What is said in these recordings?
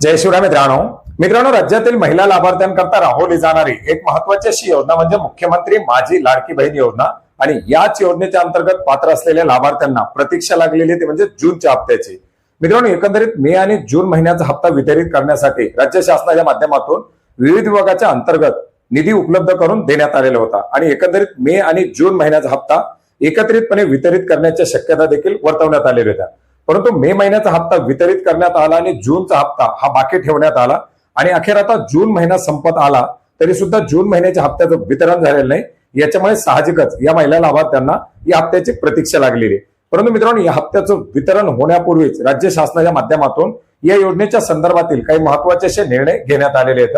जय शिवराय मित्रांनो. मित्रांनो राज्यातील महिला लाभार्थ्यांकरता राबवली जाणारी एक महत्वाची अशी योजना म्हणजे मुख्यमंत्री माझी लाडकी बहीण योजना. आणि याच योजनेच्या अंतर्गत पात्र असलेल्या लाभार्थ्यांना प्रतीक्षा लागलेली ती म्हणजे जूनच्या हप्त्याची. मित्रांनो एकंदरीत मे आणि जून महिन्याचा हप्ता वितरित करण्यासाठी राज्य शासनाच्या माध्यमातून विविध विभागाच्या अंतर्गत निधी उपलब्ध करून देण्यात आलेला होता. आणि एकंदरीत मे आणि जून महिन्याचा हप्ता एकत्रितपणे वितरित करण्याच्या शक्यता देखील वर्तवण्यात आलेल्या होत्या. परंतु मे महिन्याचा हप्ता वितरित करण्यात आला आणि जूनचा हप्ता हा बाकी ठेवण्यात आला. आणि अखेर आता जून महिना संपत आला तरी सुद्धा जून महिन्याच्या हप्त्याचं वितरण झालेलं नाही. याच्यामुळे साहजिकच या महिला लाभार्थ्यांना या हप्त्याची प्रतीक्षा लागलेली. आहे परंतु मित्रांनो या हप्त्याचं वितरण होण्यापूर्वीच राज्य शासनाच्या माध्यमातून या योजनेच्या संदर्भातील काही महत्त्वाचे असे निर्णय घेण्यात आलेले आहेत.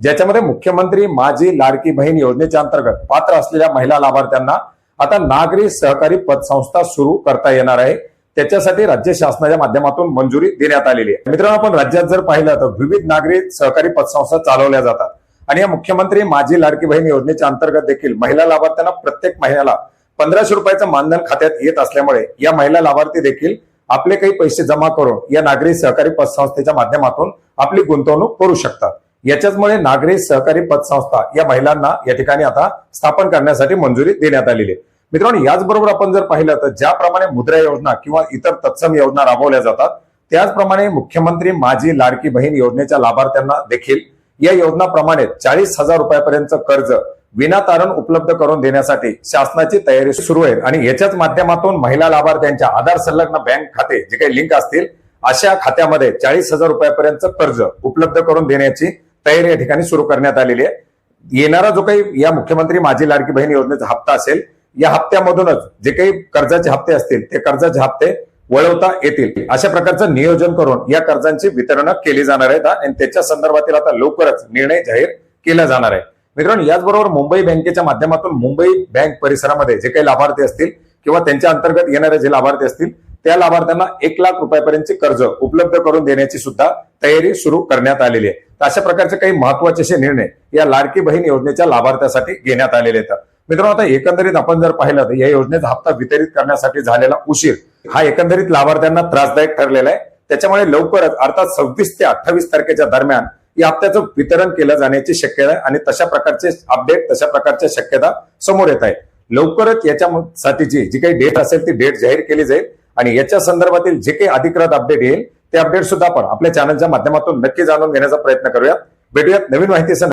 ज्याच्यामध्ये मुख्यमंत्री माझी लाडकी बहीण योजनेच्या अंतर्गत पात्र असलेल्या महिला लाभार्थ्यांना आता नागरी सहकारी पतसंस्था सुरू करता येणार आहे. त्याच्यासाठी राज्य शासनाच्या माध्यमातून मंजुरी देण्यात आलेली आहे. मित्रांनो आपण राज्यात जर पाहिलं तर विविध नागरी सहकारी पतसंस्था चालवल्या जातात. आणि या मुख्यमंत्री माझी लाडकी बहीण योजनेच्या अंतर्गत देखील महिला लाभार्थ्यांना प्रत्येक महिन्याला पंधराशे रुपयाचं मानधन खात्यात येत असल्यामुळे या महिला लाभार्थी देखील आपले काही पैसे जमा करून या नागरी सहकारी पतसंस्थेच्या माध्यमातून आपली गुंतवणूक करू शकतात. याच्याचमुळे नागरी सहकारी पतसंस्था या महिलांना या ठिकाणी आता स्थापन करण्यासाठी मंजुरी देण्यात आलेली आहे. मित्रांनो याचबरोबर आपण जर पाहिलं तर ज्याप्रमाणे मुद्रा योजना किंवा इतर तत्सम योजना राबवल्या जातात त्याचप्रमाणे मुख्यमंत्री माझी लाडकी बहीण योजनेच्या लाभार्थ्यांना देखील या योजनाप्रमाणे चाळीस हजार रुपयापर्यंत कर्ज विनातारण उपलब्ध करून देण्यासाठी शासनाची तयारी सुरू आहे. आणि याच्याच माध्यमातून महिला लाभार्थ्यांच्या आधार संलग्न बँक खाते जे काही लिंक असतील अशा खात्यामध्ये चाळीस हजार रुपयापर्यंत कर्ज उपलब्ध करून देण्याची तयारी या ठिकाणी सुरू करण्यात आलेली आहे. येणारा जो काही या मुख्यमंत्री माझी लाडकी बहीण योजनेचा हप्ता असेल या हप्त्यामधूनच जे काही कर्जाचे हप्ते असतील ते कर्जाचे हप्ते वळवता येतील. अशा प्रकारचं नियोजन करून या कर्जांची वितरण केली जाणार आहेत आणि त्याच्या संदर्भातील आता लवकरच निर्णय जाहीर केला जाणार आहे. मित्रांनो याचबरोबर मुंबई बँकेच्या माध्यमातून मुंबई बँक परिसरामध्ये जे काही लाभार्थी असतील किंवा त्यांच्या अंतर्गत येणारे जे लाभार्थी असतील त्या लाभार्थ्यांना एक लाख रुपयापर्यंतचे कर्ज उपलब्ध करून देण्याची सुद्धा तयारी सुरू करण्यात आलेली आहे. अशा प्रकारचे काही महत्त्वाचे असे निर्णय या लाडकी बहीण योजनेच्या लाभार्थ्यासाठी घेण्यात आलेले आहेत. मित्रांनो आता एकंदरीत आपण जर पाहिलं तर या योजनेचा हप्ता वितरित करण्यासाठी झालेला उशीर हा एकंदरीत लाभार्थ्यांना त्रासदायक ठरलेला आहे. त्याच्यामुळे लवकरच अर्थात सव्वीस ते अठ्ठावीस तारखेच्या दरम्यान या हप्त्याचं वितरण केलं जाण्याची शक्यता आहे आणि तशा प्रकारचे अपडेट तशा प्रकारच्या शक्यता समोर येत आहे. लवकरच याच्यासाठीची जी काही डेट असेल ती डेट जाहीर केली जाईल आणि याच्या संदर्भातील जे काही अधिकृत अपडेट येईल ते अपडेट सुद्धा आपण आपल्या चॅनलच्या माध्यमातून नक्की जाणून घेण्याचा प्रयत्न करूयात. भेटूयात नवीन माहितीसह